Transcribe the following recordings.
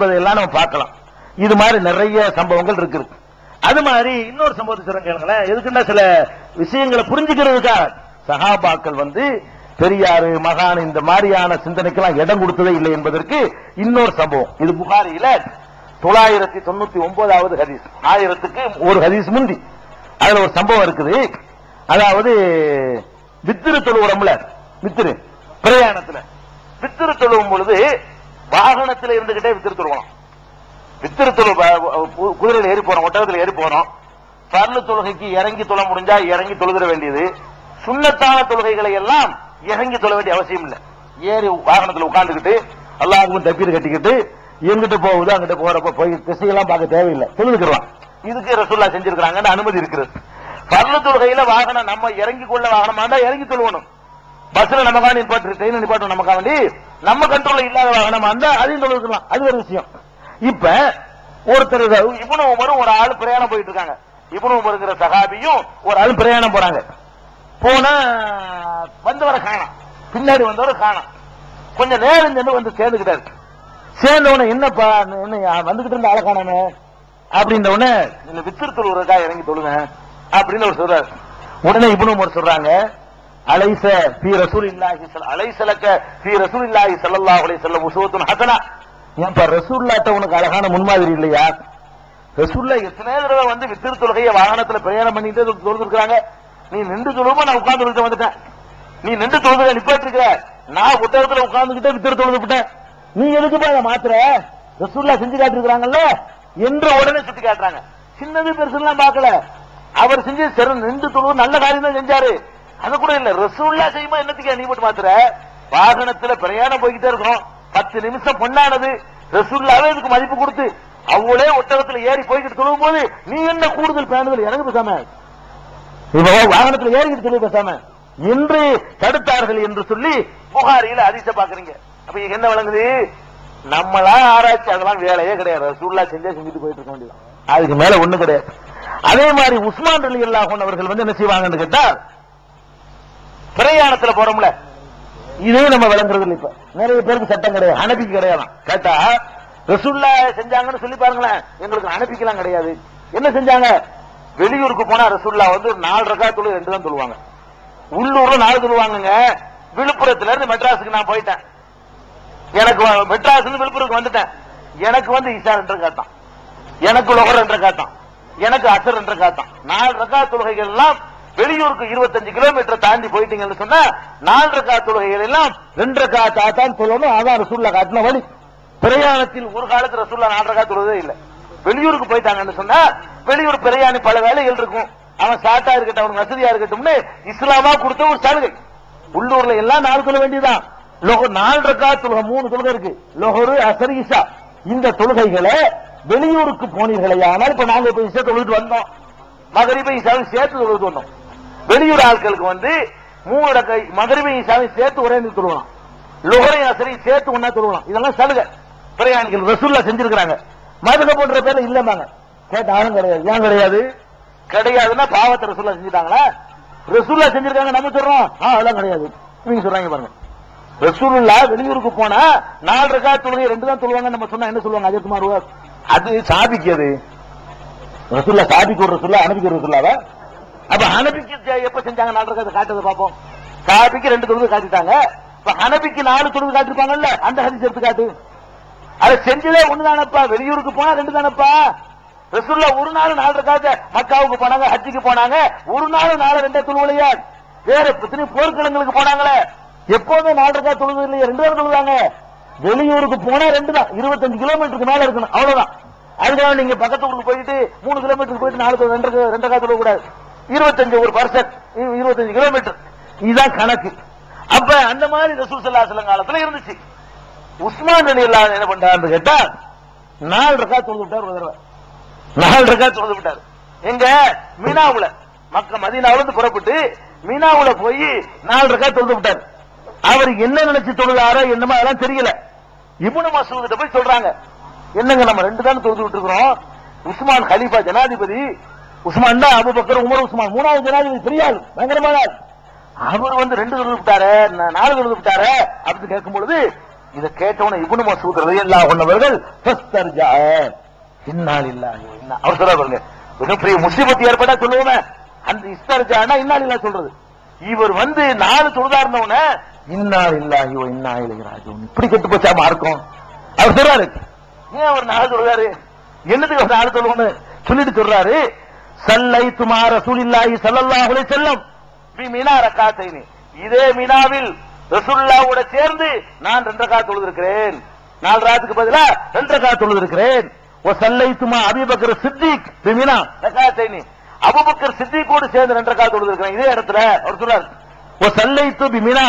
என்பதையெல்லாம் நம்ம பார்க்கலாம். இது மாதிரி நிறைய சம்பவங்கள் இருக்குது. அது மாதிரி இன்னொரு சம்பவத்தை சொல்றேன் எதுக்குன்னா சில விஷயங்களை புரிஞ்சுக்கிறதுக்காக. சகாபாக்கள் வந்து பெரியாறு மகான் இந்த மாதிரியான சிந்தனைக்கெல்லாம் இடம் கொடுத்ததே இல்லை என்பதற்கு இன்னொரு சம்பவம். இது புகாரியில தொள்ளாயிரத்தி தொண்ணூத்தி ஒன்பதாவது ஹதீஸ். ஆயிரத்துக்கு ஒரு ஹதீஸ் முந்தி. அதுல ஒரு சம்பவம் இருக்குது. அதாவது வித்திரு தொழுவுறம்ல. வித்திரு. பிரயாணத்துல. வித்திரு தொழுவும் பொழுது வாகனத்துல இருந்துகிட்டே வித்திருத்துருவோம் தொழுவணும் குதிரையில் குதிரையில ஏறி போறோம் ஒட்டகத்துல ஏறி போறோம். பர்லு தொழுகைக்கு இறங்கி தொழ முடிஞ்சா இறங்கி தொழுகிற வேண்டியது. சுண்ணத்தான தொழுகைகளை எல்லாம் இறங்கி தொழ வேண்டிய அவசியம் இல்லை. ஏறி வாகனத்துல உட்காந்துக்கிட்டு எல்லாருக்கும் தப்பீடு கட்டிக்கிட்டு எங்கிட்ட போகுது அங்கிட்ட போறப்ப போய் திசையெல்லாம் பார்க்க தேவையில்லை. தொழுதுக்கிறோம் இதுக்கு ரசுல்லா செஞ்சிருக்கிறாங்கன்னு அனுமதி இருக்கிறது. பர்லு தொழுகையில வாகனம் நம்ம இறங்கி கொள்ள வாகனமா இருந்தா இறங்கி தொழுவணும். பஸ்ல நமக்காக நிப்பாட்டு ட்ரெயின் நிப்பாட்டும் நமக்காக வேண்டி நம்ம கண்ட்ரோல்ல இல்லாத வாகனமா இருந்தா அதையும் தொழுதுக்கலாம் அது ஒரு விஷயம். இப்ப ஒருத்தர் இவனு உமரும் ஒரு ஆள் பிரயாணம் போயிட்டு இருக்காங்க இவனு உமருங்கிற சகாபியும் ஒரு ஆள் பிரயாணம் போறாங்க. போனா வந்தவரை காணோம். பின்னாடி வந்தவரை காணோம். கொஞ்சம் நேரம் சென்று வந்து சேர்ந்துகிட்டாரு. சேர்ந்த உடனே என்னப்பா என்ன வந்துகிட்டு இருந்த ஆளை காணாமே? அப்படின்ற உடனே இந்த வித்திரு தொழுவதற்கா இறங்கி தொழுங்க. அப்படின்னு ஒரு சொல்றாரு. உடனே இப்னு உமர் சொல்றாங்க. அலைச பி ரசூல் இல்லாஹி அலைசலக்க பி ரசூல் இல்லாஹி சல்லாஹ் அலை வஸல்லம் உஸ்வத்துன் ஹசனா. ஏன்பா ரசூல்லாட்ட உனக்கு அழகான முன்மாதிரி இல்லையா? ரசூல்லா எத்தனை தடவை வந்து வித்திரு தொழுகையை வாகனத்துல பிரயாணம் பண்ணிட்டு தொழுதுருக்காங்க நீ நின்று தொழுமா நான் உட்கார்ந்து வந்துட்டேன். நீ நின்று தொழுதுல நிப்பாட்டு இருக்கிற நான் புத்தகத்துல உட்கார்ந்துகிட்டே வித்திரு தொழுதுட்டேன் நீ எதுக்குப்பா அதை மாத்திர ரசூல்லா செஞ்சு காட்டிருக்கிறாங்கல்ல? என்று உடனே சுட்டி காட்டுறாங்க. சின்னது பெருசுலாம் பார்க்கல. அவர் செஞ்சு சிறந்த நின்று தொழுவது நல்ல காரியம் தான் செஞ்சாரு. அது கூட இல்ல. ரசூல்லா செய்யுமா என்னத்துக்கு நீ போட்டு மாத்திர வாகனத்துல பிரயாணம் போய்கிட்டே இருக்கிறோம் பத்து நிமிஷம் பொண்ணானது ரசூல்லாவே இதுக்கு மதிப்பு கொடுத்து அவங்களே ஒட்டகத்துல ஏறி போய்கிட்டு சொல்லும் போது நீ என்ன கூடுதல் பேணுதல்? எனக்கு பேசாம. வாகனத்துல ஏறிக்கிட்டு சொல்லி பேசாம. என்று தடுத்தார்கள் என்று சொல்லி புகாரியில அதிச பாக்குறீங்க அப்ப என்ன வழங்குது நம்மளா ஆராய்ச்சி அதெல்லாம் வேலையே கிடையாது. ரசூல்லா செஞ்சே செஞ்சுட்டு போயிட்டு இருக்க வேண்டியது அதுக்கு மேல ஒண்ணு கிடையாது. அதே மாதிரி உஸ்மான் அலி அல்லாஹன் அவர்கள் வந்து என்ன செய்வாங்கன்னு கேட்டா பிரயாணத்துல போறோம்ல. இதே நம்ம விளங்குறது இல்ல இப்ப. நிறைய பேருக்கு சட்டம் கிடையாது. அனுப்பிக்கு கிடையாது. கேட்டா ரசுல்லா செஞ்சாங்கன்னு சொல்லி பாருங்களேன். எங்களுக்கு அனுப்பிக்கலாம் கிடையாது. என்ன செஞ்சாங்க? வெளியூருக்கு போனா ரசுல்லா வந்து நாலு ரகா தொழில் ரெண்டு தான் சொல்லுவாங்க. உள்ளூர்ல நாலு சொல்லுவாங்க விழுப்புரத்துல இருந்து மெட்ராஸுக்கு நான் போயிட்டேன். எனக்கு மெட்ராஸ் இருந்து விழுப்புரத்துக்கு வந்துட்டேன். எனக்கு வந்து இசார் என்ற காட்டான் எனக்கு லொகர் என்ற காட்டான் எனக்கு அசர் என்ற காட்டான் நாலு ரகா தொழுகைகள் எல்லாம் வெளியூருக்கு இருபத்தஞ்சு கிலோமீட்டர் தாண்டி போயிட்டீங்கன்னு சொன்னா நாலு கா தொழுகைகள் எல்லாம் ரெண்டு கா தாத்தான் சொல்லணும் அதான் ரசூல்லா காட்டின வழி. பிரயாணத்தில் ஒரு காலத்துல ரசூல்லா நாலு கா தொழுதே இல்ல. வெளியூருக்கு போயிட்டாங்கன்னு சொன்னா வெளியூர் பிரயாணி பல வேலைகள் இருக்கும். அவன் சாட்டா இருக்கட்டும் அவனுக்கு வசதியா இருக்கட்டும்னு இஸ்லாமா கொடுத்த ஒரு சலுகை. உள்ளூர்ல எல்லாம் நாலு சொல்ல வேண்டியதுதான். லோக நாலு ரக்கா தொழுகை மூணு தொழுகை இருக்கு. லோகரு அசர் இசா இந்த தொழுகைகளை வெளியூருக்கு போனீர்களே ஆனால் இப்ப நாங்க இப்ப இசை தொழுது வந்தோம். மகரிபை இசாவும் சேர்த்து தொழுது வந்தோம். வெளியூர் ஆட்களுக்கு வந்து மூணு ரக்கை மகரிபை சேர்த்து ஒரே நேரத்தில் தொழுவலாம் லோகரை அசரையும் சேர்த்து ஒன்னா தொழுவலாம் இதெல்லாம் சலுகை. பிரயாணிகள் ரசூல்லா செஞ்சிருக்கிறாங்க. மதுரை போன்ற பேர்ல இல்லமாங்க கேட்டாலும் கிடையாது. ஏன் கிடையாது? கிடையாதுன்னா பாவத்தை ரசூல்லா செஞ்சுட்டாங்களா? ரசூல்லா செஞ்சிருக்காங்க நம்ம சொல்றோம் ஆ அதெல்லாம் கிடையாது. நீங்க சொல்றாங்க பாருங்க. ரசூலுல்லா வெளியூருக்கு போனா நாலு ரகா தொழுகை ரெண்டு தான் தொழுவாங்க நம்ம சொன்னா என்ன சொல்லுவாங்க? அஜய் குமார் அது சாபிக்கு அது. ரசூல்லா சாபிக்கு ஒரு ரசூல்லா அனுப்பிக்கு ஒரு ரசூல்லாவா? அப்ப ஹனபிக்கு எப்ப செஞ்சாங்க நாலு ரகத்தை காட்டுறதை பார்ப்போம். சாபிக்கு ரெண்டு தொழுது காட்டிட்டாங்க. இப்ப அனபிக்கு நாலு தொழுது காட்டிருப்பாங்கல்ல அந்த ஹதீஸ் எடுத்து காட்டு. அதை செஞ்சதே ஒண்ணுதானப்பா? வெளியூருக்கு போனா ரெண்டு தானப்பா ரசூல்லா ஒரு நாள் நாலரை ரகாத்த மக்காவுக்கு போனாங்க ஹஜ்ஜுக்கு போனாங்க. ஒரு நாள் நாலு ரெண்டே தொழுவலையா வேற பிரச்சனை போர்க்களங்களுக்கு போனாங்களே? எப்போதும் நாலரை ரகா தொழுது இல்லையா ரெண்டு தான் தொழுதாங்க வெளியூருக்கு போனா ரெண்டு தான் இருபத்தஞ்சு கிலோமீட்டருக்கு மேல இருக்கணும் அவ்வளவுதான். அதுக்காக நீங்க பக்கத்து ஊருக்கு போயிட்டு மூணு கிலோமீட்டருக்கு போயிட்டு நாலு ரெண்டு ரெண்டு ரகா தொழுவ கூடாது இருபத்தஞ்சு ஒரு பர்சன்ட் இருபத்தஞ்சு கிலோமீட்டர். இதுதான் கணக்கு. அப்ப அந்த மாதிரி ரசூல் சல்லா காலத்துல இருந்துச்சு. உஸ்மான் அலி அல்லா என்ன பண்றாரு கேட்டா நாலு ரக்கா தொழுது விட்டார் ஒரு தடவை. நாலு ரக்கா தொழுது விட்டார். எங்க? மீனாவுல. மக்க மதீனாவுல இருந்து புறப்பட்டு மீனாவுல போய் நாலு ரக்கா தொழுது விட்டார். அவர் என்ன நினைச்சு தொழுதாரோ என்னமோ அதெல்லாம் தெரியல. இப்னு மசூதிட்ட போய் சொல்றாங்க. என்னங்க நம்ம ரெண்டு தானே தொழுது விட்டுருக்கிறோம்? உஸ்மான் ஹலீஃபா ஜனாதிபதி உஸ்மான் தான் அபுபக்கர் உமர் உஸ்மான். மூணாவது ஜனாதிபதி பெரிய பயங்கரமான ஆள் அவர் வந்து ரெண்டு விருது விட்டாரு நாலு விருது விட்டாரு அப்படின்னு கேட்கும் பொழுது இத கேட்டவன இப்னு மசூத் ரலியல்லாஹு அன்ஹு அவர்கள் ஃபஸ்தர்ஜா இன்னா லில்லாஹி அவர் சொல்றாரு பாருங்க. மிகப்பெரிய முசீபத் ஏற்பட்டா சொல்லுவோமே. அந்த இஸ்தர்ஜானா இன்னால் லில்லாஹ் சொல்றது. இவர் வந்து நாலு தொழுதாருந்தவன இருந்தவன லில்லாஹி வ இன்னா இலைஹி இப்படி கெட்டு போச்சா மார்க்கம்? அவர் சொல்றாரு. ஏன் அவர் நாலு சொல்றாரு என்னதுக்கு அவர் நாலு சொல்லுவோன்னு சொல்லிட்டு சொல்றாரு? சல்லை துமா ரசூலில்லாஹி சல்லல்லாஹுலே செல்லம் பி மினா ரக்காத்தைனி. இதே மினாவில் ரசூல்லாவோட சேர்ந்து நான் ரெண்டு ரக்கா தொழுதிருக்கிறேன். நாலு ராத்துக்கு பதிலா ரெண்டு ரக்கா தொழுதிருக்கிறேன். ஓ சல்லை துமா அபூபக்கர் சித்திக் பி மினா ரக்காத்தைனி. அபுபக்கர் சித்திக்கோடு சேர்ந்து ரெண்டு ரக்கா தொழுதிருக்கிறேன். இதே இடத்துல அவர் சொல்றாரு. ஓ சல்லை து பி மினா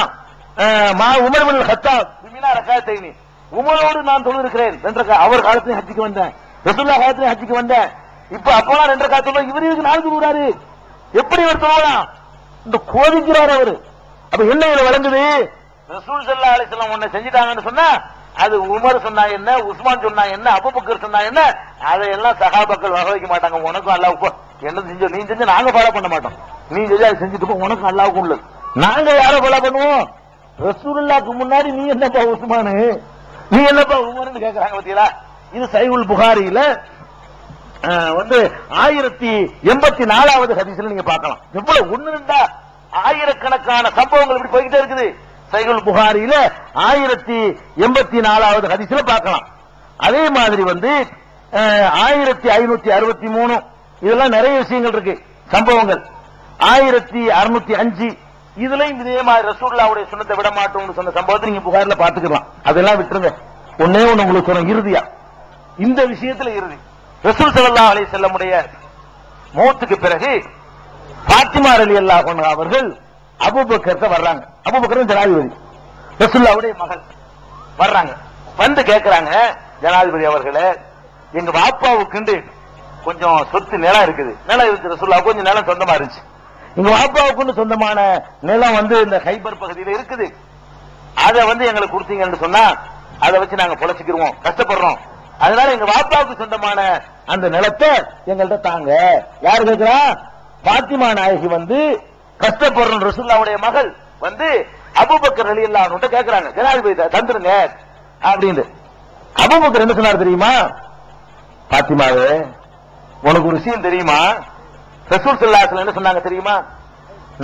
மா உமர் பின் ஹத்தாப் பி மினா ரக்காத்தைனி. உமரோடு நான் தொழுதிருக்கிறேன். ரெண்டு ரக்கா அவர் காலத்திலே ஹஜ்ஜிக்கு வந்தேன். ரசூல்லா காலத்திலே ஹஜ்ஜிக்கு வந்தேன். இப்ப அப்பெல்லாம் ரெண்டு ரக்கா தொழுவ இவர் இதுக்கு நாலு தூக்குறாரு எப்படி இவர் தொழலாம் இந்த கோதிக்கிறார் அவரு. அப்ப என்ன இவர் வழங்குது? ரசூல் சல்லா அலிஸ்லாம் ஒன்னு செஞ்சுட்டாங்கன்னு சொன்னா அது உமர் சொன்னா என்ன உஸ்மான் சொன்னா என்ன அபுபக்கர் சொன்னா என்ன அதையெல்லாம் சகாபாக்கள் வக வைக்க மாட்டாங்க. உனக்கும் அல்லாவுக்கும் என்ன செஞ்ச நீ செஞ்சு நாங்க ஃபாலோ பண்ண மாட்டோம். நீ செஞ்சு அதை செஞ்சுட்டு உனக்கும் அல்லாவுக்கும் உள்ளது. நாங்க யார ஃபாலோ பண்ணுவோம்? ரசூலுல்லாக்கு முன்னாடி நீ என்னப்பா உஸ்மானு? நீ என்னப்பா உமர்னு கேக்குறாங்க பாத்தீங்களா? இது சைவுல் புகாரியில வந்து ஆயிரத்தி எண்பத்தி நாலாவது ஹதீஸ்ல நீங்க பார்க்கலாம். எவ்வளவு ஒண்ணு ரெண்டா ஆயிரக்கணக்கான சம்பவங்கள் இப்படி போய்கிட்டே இருக்குது. சைகுல் புகாரியில ஆயிரத்தி எண்பத்தி நாலாவது ஹதீஸ்ல பார்க்கலாம். அதே மாதிரி வந்து ஆயிரத்தி ஐநூத்தி அறுபத்தி மூணு. இதெல்லாம் நிறைய விஷயங்கள் இருக்கு. சம்பவங்கள். ஆயிரத்தி அறுநூத்தி அஞ்சு. இதுலயும் இதே மாதிரி ரசூல்லாவுடைய சுண்ணத்தை விட மாட்டோம்னு சொன்ன சம்பவத்தை நீங்க புகார்ல பாத்துக்கலாம் அதெல்லாம் விட்டுருங்க. ஒன்னே ஒண்ணு உங்களுக்கு சொல்றேன் இறுதியா. இந்த விஷயத்துல இறுதி. ரசூல் சல்லா அலி செல்லமுடைய மௌத்துக்கு பிறகு பாத்திமா அலி அல்லா அவர்கள் அபூபக்கர்ட்ட வர்றாங்க. அபூபக்கர் ஜனாதிபதி. ரசுல்லாவுடைய மகள் வர்றாங்க. வந்து கேட்கிறாங்க ஜனாதிபதி அவர்களே எங்க பாப்பாவுக்குண்டு கொஞ்சம் சொத்து நிலம் இருக்குது. நிலம் இருக்கு ரசுல்லா கொஞ்சம் நிலம் சொந்தமா இருந்துச்சு. எங்க வாப்பாவுக்குன்னு சொந்தமான நிலம் வந்து இந்த ஹைபர் பகுதியில் இருக்குது. அதை வந்து எங்களுக்கு கொடுத்தீங்கன்னு சொன்னா அதை வச்சு நாங்க பொழைச்சிக்கிருவோம். கஷ்டப்படுறோம். அதனால எங்க வாப்பாவுக்கு சொந்தமான அந்த நிலத்தை எங்கள்கிட்ட தாங்க. யாரு கேட்கிறா பாத்திமா நாயகி வந்து கஷ்டப்படுறோம் ரசுல்லாவுடைய மகள் வந்து அபுபக்கர் அலி அல்லான்னு கேக்குறாங்க. ஜனாதிபதி தந்துருங்க அப்படின்னு அபுபக்கர் என்ன சொன்னார் தெரியுமா? பாத்திமாவே உனக்கு ஒரு விஷயம் தெரியுமா? ரசூல் ஸல்லல்லாஹு என்ன சொன்னாங்க தெரியுமா?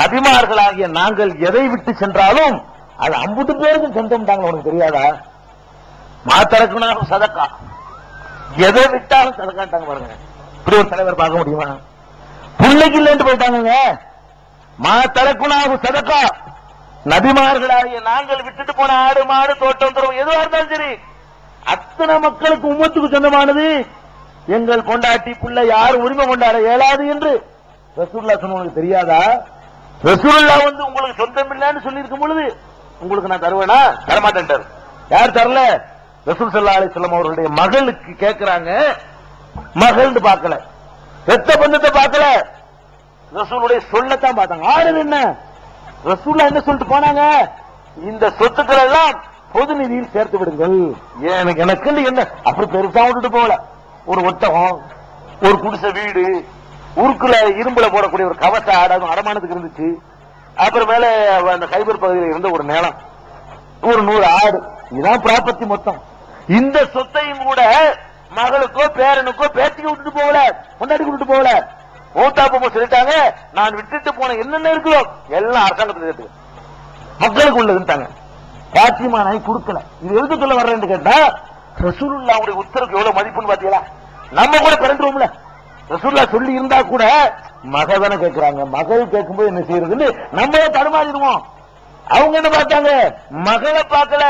நபிமார்களாகிய நாங்கள் எதை விட்டு சென்றாலும் அது அம்புட்டு பேருக்கு சொந்தம் தாங்க உனக்கு தெரியாதா? மாத்தரக்குனாக சதக்கா. எதை விட்டாலும் சதக்காட்டாங்க பாருங்க. இப்படி ஒரு தலைவர் பார்க்க முடியுமா? பிள்ளைக்கு இல்லைன்னு போயிட்டாங்க மா தரக்குனாகும் சதக்கா. நபிமார்களாகிய நாங்கள் விட்டுட்டு போன ஆடு மாடு தோட்டம் துறவு எதுவா இருந்தாலும் சரி அத்தனை மக்களுக்கு உமத்துக்கு சொந்தமானது. எங்கள் கொண்டாட்டி புள்ள யாரும் உரிமை கொண்டாட இயலாது என்று ரசூல்லா சொன்னவங்களுக்கு தெரியாதா? ரசூல்லா வந்து உங்களுக்கு சொந்தம் இல்லைன்னு சொல்லியிருக்கும் பொழுது உங்களுக்கு நான் தருவேனா? தரமாட்டேன் யார் தரல? ரசூல் சல்லா அலிஸ்லாம் அவர்களுடைய மகளுக்கு கேட்கிறாங்க மகள்னு பார்க்கல. ரத்த பந்தத்தை பார்க்கல. ரசூலுடைய சொல்லத்தான் பார்த்தாங்க. ஆறுது என்ன? ரசூல்லா என்ன சொல்லிட்டு போனாங்க? இந்த சொத்துக்கள் எல்லாம் பொது நிதியில் சேர்த்து விடுங்கள். எனக்கு எனக்கு என்ன? அப்படி பெருசா விட்டுட்டு போகல. ஒரு ஒட்டகம் ஒரு குடிசை வீடு உருக்குல இரும்புல போடக்கூடிய ஒரு கவச ஆடு அடமானத்துக்கு இருந்துச்சு. அப்புறம் மேல அந்த கைபர் பகுதியில் இருந்த ஒரு நிலம். ஒரு நூறு ஆடு. இதுதான் ப்ராப்பர்ட்டி மொத்தம். இந்த சொத்தையும் கூட மகளுக்கோ பேரனுக்கோ பேத்திக்கு விட்டுட்டு போகல. முன்னாடி விட்டுட்டு போகல. மூத்தா சொல்லிட்டாங்க நான் விட்டுட்டு போன என்னென்ன இருக்கோ எல்லாம் அரசாங்கத்துக்கு சேர்த்து மக்களுக்கு உள்ளதுட்டாங்க பாத்திமா நாய் கொடுக்கல இது எழுத சொல்ல வர்றேன்னு கேட்டா ரசூலுல்லாவுடைய உத்தரவுக்கு எவ்வளவு மதிப்புன்னு பாத்தீங்களா? நம்ம கூட பிறந்துருவோம்ல. ரசூல்லா சொல்லி இருந்தா கூட மக தானே கேட்கிறாங்க மகள் கேட்கும்போது என்ன செய்யறதுன்னு நம்மளே தடுமாறிடுவோம். அவங்க என்ன பார்த்தாங்க? மகளை பார்க்கல.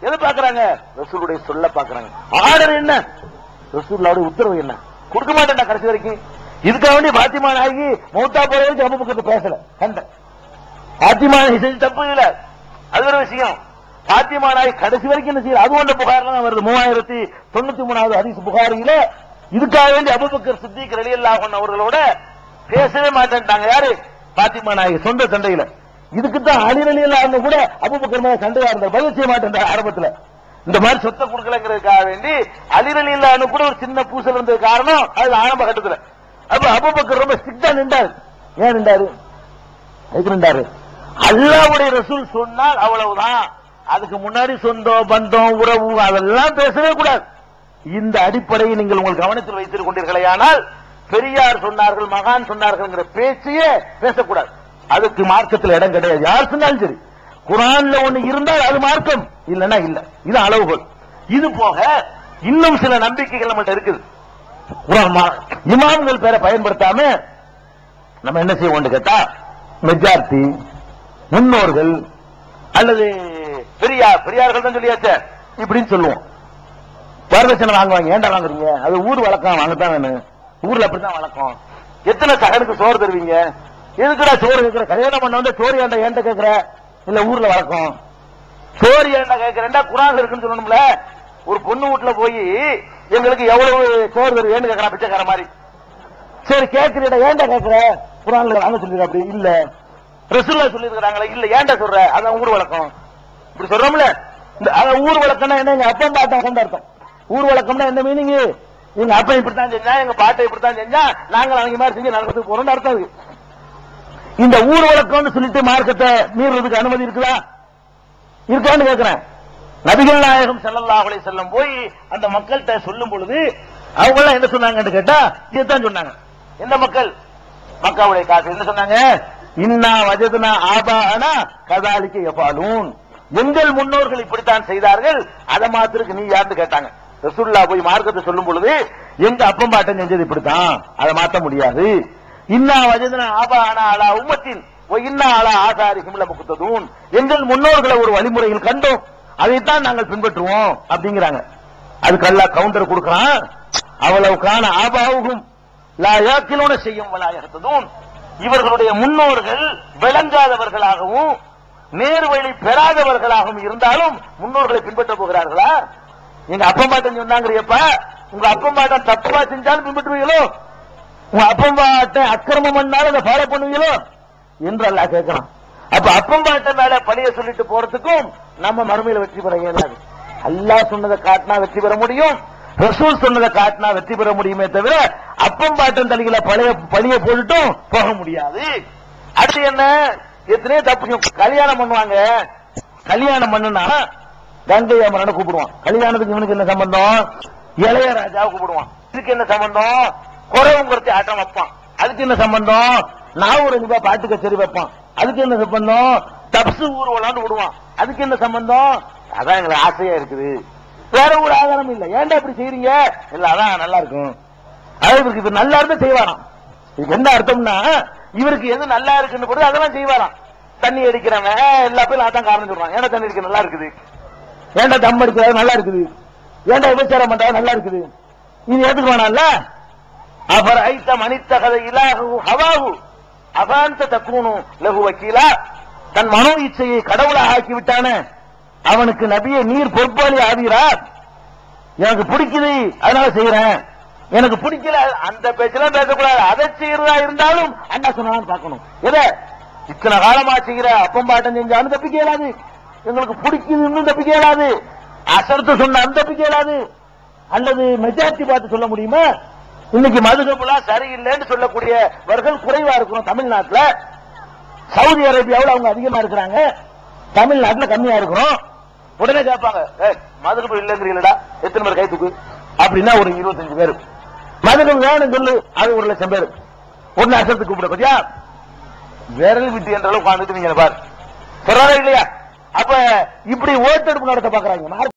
எதை பார்க்கறாங்க ரசூலுடைய சொல்ல பாக்குறாங்க. ஆர்டர் என்ன? ரசூல்லாவுடைய உத்தரவு என்ன? கொடுக்க மாட்டேன் கடைசி வரைக்கும். இதுக்காக வேண்டி பாத்திமா நாயகி மூத்தா போற வரைக்கும் பக்கத்து பேசல. கண்ட. பாத்திமா நாயகி செஞ்சு தப்பு இல்ல. அது ஒரு விஷயம். பாத்திமா நாயகி கடைசி வரைக்கும் என்ன செய்யல? அது ஒன்று புகார் தான் வருது. மூவாயிரத்தி தொண்ணூத்தி மூணாவது ஹதீஸ் புகாரியில இதுக்காக வேண்டி அபுபக்கர் சித்திக் ரலியல்லாஹு அன்ஹு அவர்களோட பேசவே மாட்டேன்ட்டாங்க. யாரு? பாத்திமா நாயகி சொந்த சண்டையில. இதுக்கு தான் அலி ரலியல்லாஹு கூட அபுபக்கர் மேல சண்டையா இருந்தார். பதில் செய்ய மாட்டேன் ஆரம்பத்துல. இந்த மாதிரி சொத்தை கொடுக்கலங்கிறதுக்காக வேண்டி அலி ரலியல்லாஹு கூட ஒரு சின்ன பூசல் இருந்தது காரணம் அது ஆரம்ப கட்டத்துல. அப்ப அபுபக்கர் ரொம்ப ஸ்ட்ரிக்டா நின்றாரு. ஏன் நின்றாரு? எதுக்கு நின்றாரு? அல்லாவுடைய ரசூல் சொன்னால் அவ்வளவுதான். அதுக்கு முன்னாடி சொந்தம் பந்தம் உறவு அதெல்லாம் பேசவே கூடாது. இந்த அடிப்படையை நீங்கள் உங்கள் கவனத்தில் வைத்துக் கொண்டீர்களேயானால் பெரியார் சொன்னார்கள் மகான் சொன்னார்கள்ங்கிற பேச்சையே பேசக்கூடாது. அதுக்கு மார்க்கத்தில் இடம் கிடையாது. யார் சொன்னாலும் சரி. குரான்ல ஒண்ணு இருந்தால் அது மார்க்கம். இல்லைன்னா இல்ல. இது அளவுகோல். இது போக இன்னும் சில நம்பிக்கைகள் நம்மகிட்ட இருக்குது. இமாம்கள் பேரை பயன்படுத்தாம நம்ம என்ன செய்வோம் கேட்டா மெஜாரிட்டி முன்னோர்கள் அல்லது பெரியார் பெரியார்கள் தான் சொல்லியாச்ச. இப்படின்னு சொல்லுவோம். வரதட்சணை வாங்குவாங்க. ஏன்டா வாங்குறீங்க? அது ஊர் வழக்கம். வாங்கத்தான் வேணும். ஊர்ல அப்படித்தான் வழக்கம். எத்தனை சகனுக்கு சோறு தருவீங்க? எதுக்குடா சோறு கேட்கிற கல்யாணம் பண்ண வந்து சோறு ஏன்டா ஏண்ட கேட்கிற இல்ல ஊர்ல வழக்கம் சோறு ஏன்டா கேட்கிறேன்டா குரான் இருக்குன்னு சொல்லணும்ல. ஒரு பொண்ணு வீட்டுல போய் எங்களுக்கு எவ்வளவு சோறு தருவேன்னு கேட்கறான் பிச்சைக்கார மாதிரி. சரி கேட்கிறீடா ஏன்டா கேட்கிற குரான்ல வாங்க சொல்லிருக்க அப்படி இல்ல. ரசூல்லா சொல்லிருக்கிறாங்களே இல்ல ஏன்டா சொல்ற? அதான் ஊர் வழக்கம். இப்படி சொல்றோம்ல? இந்த அதான் ஊர் வழக்கம்னா என்ன? எங்க அப்பா பாட்டா கொண்டு அர்த்தம். ஊர் வழக்கம்னா என்ன மீனிங் எங்க அப்பா இப்படித்தான் செஞ்சா எங்க பாட்டை இப்படித்தான் செஞ்சா நாங்கள் அவங்க மாதிரி செஞ்சு நடக்கிறதுக்கு போறோம்னு அர்த்தம் இருக்கு இந்த ஊர் வழக்கம்னு சொல்லிட்டு மார்க்கத்தை மீறுறதுக்கு அனுமதி இருக்குதா? இருக்கான்னு கேட்கிறேன் நபிகள் நாயகம் ஸல்லல்லாஹு செல்லும் போய் அந்த மக்கள்கிட்ட சொல்லும் பொழுது அவங்க எல்லாம் என்ன சொன்னாங்கன்னு கேட்டா இதுதான் சொன்னாங்க. எந்த மக்கள்? மக்காவுடைய காசு. என்ன சொன்னாங்க? இன்னா வஜதுனா ஆபானா கதாலிக்கு எஃபாலூன் எங்கள் முன்னோர்கள் இப்படித்தான் செய்தார்கள். அதை மாத்திருக்கு நீ யாருன்னு கேட்டாங்க. ரசூல்லா போய் மார்க்கத்தை சொல்லும் பொழுது எங்க அப்பம் பாட்டன் செஞ்சது இப்படித்தான். அதை மாத்த முடியாது. இன்னா வஜதன ஆபானா அலா உம்மத்தின் இன்னா அலா ஆசாரிக்கும் லமுக்குத்ததூன் எங்கள் முன்னோர்களை ஒரு வழிமுறையில் கண்டோம். அதைத்தான் நாங்கள் பின்பற்றுவோம் அப்படிங்கிறாங்க. அதுக்கு அல்லாஹ் கவுண்டர் கொடுக்கிறான். அவ்வளவு காண ஆபாவுகும். லாயாக்கிலோன செய்யும் வலாயகத்ததும் இவர்களுடைய முன்னோர்கள் விளங்காதவர்களாகவும் நேர்வழி பெறாதவர்களாகவும் இருந்தாலும் முன்னோர்களை பின்பற்ற போகிறார்களா? எங்க அப்பம்பாட்டன் பாட்டன் உங்க அப்பம்பாட்டன் தப்பா செஞ்சாலும் பின்பற்றுவீங்களோ? உங்க அப்பம் பாட்டன் அக்கிரமம் பண்ணாலும் அதை ஃபாலோ பண்ணுவீங்களோ? என்று அல்லாஹ் கேட்கலாம் அப்ப அப்பம் பாட்ட மேல பழிய சொல்லிட்டு போறதுக்கும் நம்ம மறுமையில வெற்றி பெற இயலாது அல்லாஹ் சொன்னதை காட்டினா வெற்றி பெற முடியும். ரசூல் சொன்னதை காட்டினா வெற்றி பெற முடியுமே தவிர அப்பம் பாட்டம் தலையில பழைய பழிய போட்டுட்டும் போக முடியாது. அடுத்து என்ன? எத்தனையோ தப்பு கல்யாணம் பண்ணுவாங்க. கல்யாணம் பண்ணுனா கங்கை அமரனை கூப்பிடுவான். கல்யாணத்துக்கு இவனுக்கு என்ன சம்பந்தம்? இளையராஜாவை கூப்பிடுவான். இதுக்கு என்ன சம்பந்தம்? குறவங்குறத்தி ஆட்டம் வைப்பான். அதுக்கு என்ன சம்பந்தம்? ஒரு ரூபாய் பாட்டு கச்சேரி வைப்பான். அதுக்கு என்ன சம்பந்தம்? தப்சு ஊர்வலான்னு விடுவான். அதுக்கு என்ன சம்பந்தம்? அதான் எங்களுக்கு ஆசையா இருக்குது. வேற ஒரு ஆதாரம் இல்ல. ஏன்டா இப்படி செய்யறீங்க இல்ல அதான் நல்லா இருக்கும். அதாவது இவருக்கு இப்ப நல்லா இருந்தா செய்வாராம். இதுக்கு என்ன அர்த்தம்னா இவருக்கு எது நல்லா இருக்குன்னு பொழுது அதெல்லாம் செய்வாராம். தண்ணி அடிக்கிறவன் எல்லா பேரும் அதான் காரணம் சொல்றான். ஏன்டா தண்ணி அடிக்க நல்லா இருக்குது? ஏன்டா தம் அடிக்கிறது நல்லா இருக்குது? ஏன்டா விபச்சாரம் பண்றது நல்லா இருக்குது? இது ஏத்துக்கு வேணாம்ல? அவர் ஐத்த மனித்தகத இலாகு ஹவாகு அபாந்த தக்கூனு லகு வக்கீலா தன் மனோ இச்சையை கடவுளாக ஆக்கி விட்டானே அவனுக்கு நபியை நீர் பொறுப்பாளி ஆகிறார் எனக்கு பிடிக்குது அதனால செய்யறேன் எனக்கு பிடிக்கல அந்த பேச்செல்லாம் பேசக்கூடாது. அதை செய்யறதா இருந்தாலும் அண்ணா சொன்னாலும் பார்க்கணும். எதை? இத்தனை காலமா செய்கிற அப்பம் பாட்டம் செஞ்சாலும் தப்பிக்க இயலாது. எங்களுக்கு பிடிக்குதுன்னு தப்பிக்க இயலாது. அசர்த்து சொன்னாலும் தப்பிக்க இயலாது. அல்லது மெஜாரிட்டி பார்த்து சொல்ல முடியுமா? இன்னைக்கு மதுகப்புலாம் சரியில்லைன்னு சொல்லக்கூடியவர்கள் குறைவா இருக்கணும் தமிழ்நாட்டில். சவுதி அரேபியாவில் அவங்க அதிகமா இருக்கிறாங்க. தமிழ்நாட்டில் கம்மியா இருக்கிறோம். உடனே கேட்பாங்க ஏய் மதுகப்பு இல்லைங்கிறீங்களா எத்தனை பேர் கைத்துக்கு அப்படின்னா ஒரு இருபத்தஞ்சு பேர். மதுகம் வேணும் சொல்லு அது ஒரு லட்சம் பேர். ஒன்னு அசத்துக்கு கூப்பிட பத்தியா? விரல் விட்டு என்ற அளவுக்கு உட்காந்துட்டு நீங்க பாரு. சொல்றாரா இல்லையா? அப்ப இப்படி ஓட்டெடுப்பு நடத்த பாக்குறாங்க.